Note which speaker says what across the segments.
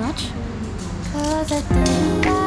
Speaker 1: much. Cause I think I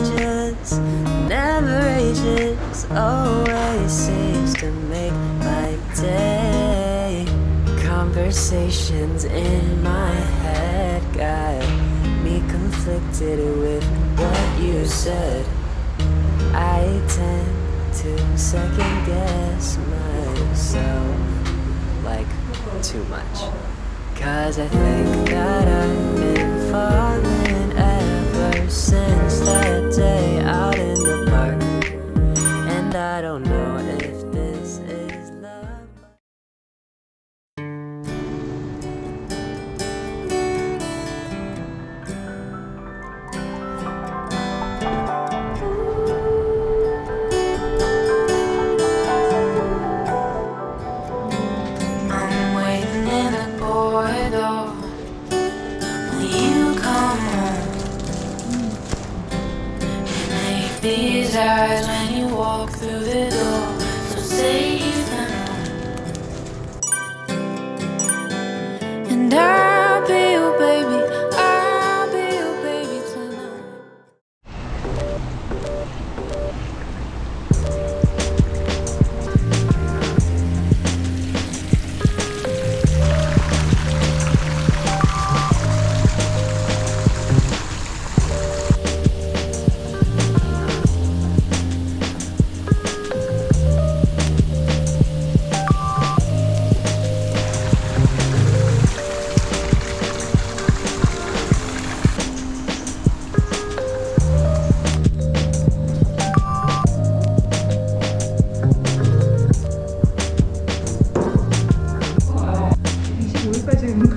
Speaker 1: this never ages, always seems to make my day. Conversations in my head got me conflicted with what you said. I tend to second guess myself like too much. Cause I think that I've been falling ever since that day out in the park. And I don't know
Speaker 2: when you walk through the door. I do.